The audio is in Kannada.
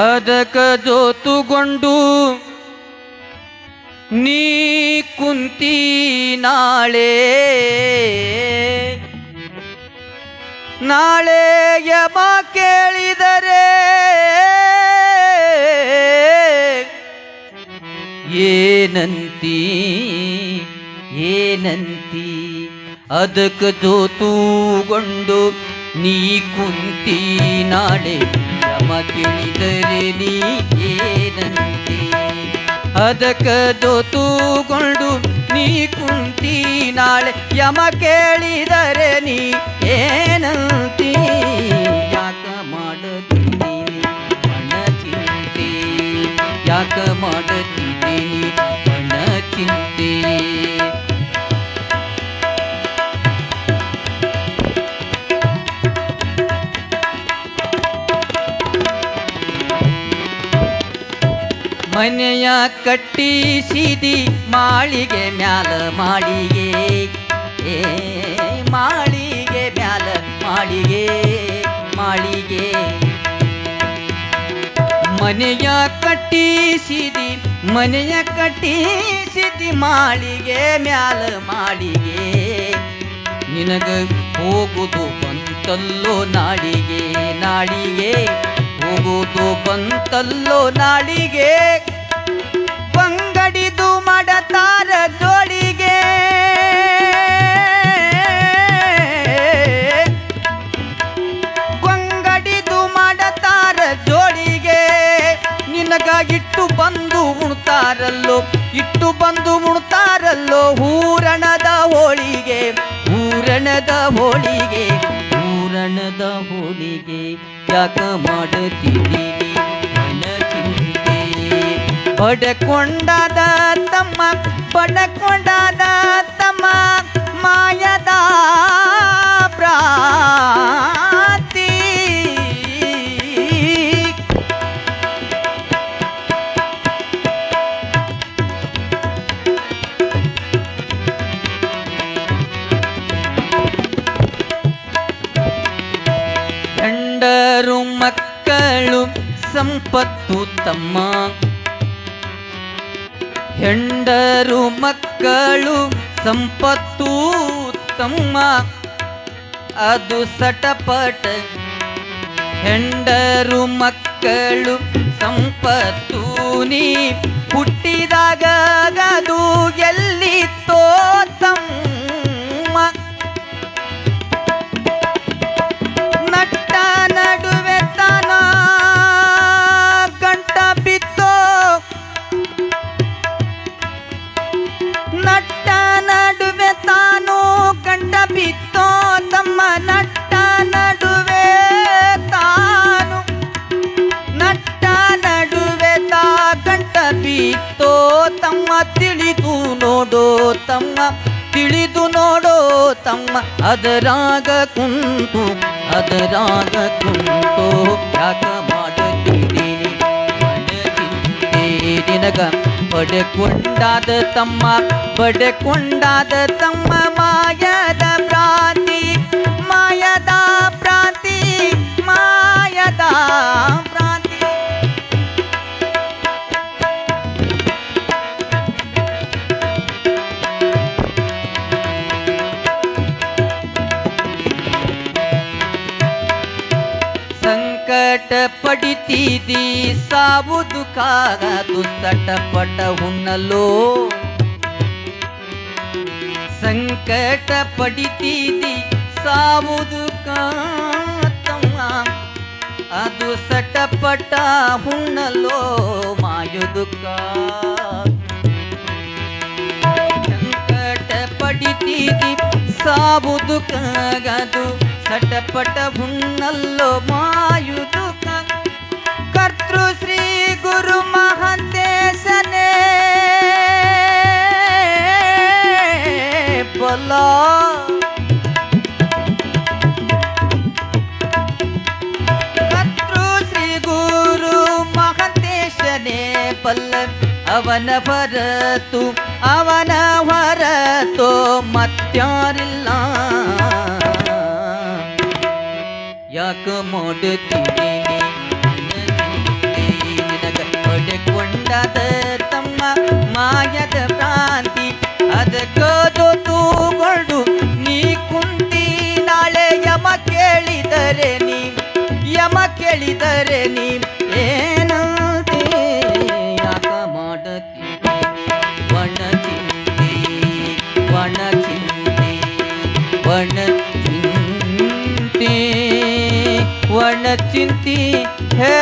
ಅದಕ ಜೋತುಗೊಂಡು ನೀ ಕುಂತಿ ನಾಳೆ ನಾಳೆ ಯಮ ಕೇಳಿದರೆ ಏನಂತಿ ಏನಂತಿ ಅದಕ್ಕೆ ಜೋತುಗೊಂಡು ನೀ ಕುಂತಿ ನಾಳೆ ಯಮ ಕೇಳಿದರೆ ನೀ ಏನಂತಿ ಅದಕ್ಕ ಜೋತುಗೊಂಡು ನೀ ಕುಂತಿ ನಾಳೆ ಯಮ ಕೇಳಿದರೆ ನೀ ಏನಂತಿ ಯಾಕ ಮಾಡತೀನಿ ಮನ ಚಿಂತೆ ಯಾಕ ಮಾಡತಿದ್ದೀನಿ ಮನ ಚಿಂತೆ ಮನೆಯ ಕಟ್ಟಿಸಿದಿ ಮಾಳಿಗೆ ಮ್ಯಾಲ ಮಾಳಿಗೆ. ಏ, ಮಾಳಿಗೆ ಮ್ಯಾಲ ಮಾಳಿಗೆ ಮಾಳಿಗೆ. ಮನೆಯ ಕಟ್ಟಿಸಿದಿ ಮನೆಯ ಕಟ್ಟಿಸಿದಿ ಮಾಳಿಗೆ ಮ್ಯಾಲ ಮಾಳಿಗೆ. ನಿನಗ ಹೋಗುದು ಬಂತಲ್ಲೋ ನಾಡಿಗೆ ನಾಡಿಗೆ ಹೋಗುದು ಬಂತಲ್ಲೋ ನಾಡಿಗೆ ಬಂಗಡಿದು ಮಾಡತಾರ ಜೋಡಿಗೆ. ಬಂಗಡಿದು ಮಡತಾರ ಜೋಡಿಗೆ. ನಿನಗಾಗಿಟ್ಟು ಬಂದು ಉಣ್ತಾರಲ್ಲೋ, ಇಟ್ಟು ಬಂದು ಉಣ್ತಾರಲ್ಲೋ ಹೂರಣದ ಹೋಳಿಗೆ. ಹೂರಣದ ಹೋಳಿಗೆ ಹೂರಣದ ಹೋಳಿಗೆ. ಯಾಕ ಮಾಡುತ್ತಿದ್ದೀನಿ ಮನ ಚಿಂತೆ ಬಡಕೊಂಡಾದ ತಮ್ಮ ಬಡಕೊಂಡಾದ ತಮ್ಮ ಮಾಯದ ಗಂಡರು ಮಕ್ಕಳು ಸಂಪತ್ತು ತಮ್ಮ. ಹೆಂಡರು ಮಕ್ಕಳು ಸಂಪತ್ತು ತಮ್ಮ. ಅದು ಸಟಪಟ. ಹೆಂಡರು ಮಕ್ಕಳು ಸಂಪತ್ತು. ನೀ ಹುಟ್ಟಿದಾಗ ನಟ್ಟ ನಡುವೆ ತಾನು ನಟ್ಟ ನಡುವೆ ತಾ ಗಂಟ ಬಿತ್ತೋ ತಮ್ಮ ತಿಳಿದು ನೋಡೋ ತಮ್ಮ ತಿಳಿದು ನೋಡೋ ತಮ್ಮ ಅದರಾಗ ಕುಂತು ಅದರಾಗ ಕುಂತು ಯಾಕ ಮಾಡುತ್ತಿದ್ದೀನಿ ಮನ ಚಿಂತೆ ನಿನಗ ಪಡೆಕೊಂಡಾದ ತಮ್ಮ ಪಡೆಕೊಂಡಾದ ತಮ್ಮ ಮಾಯದ ಸಂಕಟ ಪಡಿತೀದಿ ಸಾವು ದುಃಖಾಗದು ಪಟ ಉಣ್ಣಲು ಸಂಕಟ ಪಡಿತೀದಿ ಸಾವು ದುಃಖ ಅದು ಸಟಪಟ ಹುಣ್ಣಲೋ ಮಾಯು ದುಃಖ ಸಂಕಟ ಪಡಿತೀದಿ ಸಾವು ಸಟ ಪಟ ಹುಣ್ಣಲ್ಲೋ ಮಾಯು ದುಃಖ ಕರ್ತೃ ಶ್ರೀ ಗುರು ಮಹಂತೇಶನೇ ಬಲ ಕರ್ತೃ ಶ್ರೀ ಗುರು ಮಹಂತೇಶನೇ ಬಲ್ಲ ಅವನ ಹೊರತು ಅವನ ಹೊರತು ಮತ್ಯಾರಿಲ್ಲ ಯಾಕ ಮಾಡುತ್ತೀನಿ ಯಮ ಕೇಳಿದರೆ ನೀ ಏನಂತೆ ಯಾಕ ಮಾಡತಿ ಒಣ ಚಿಂತೆ ಒಣ ಚಿಂತೆ ಒಣ ಚಿಂತೆ ಒಣ ಚಿಂತೆ ಹೇ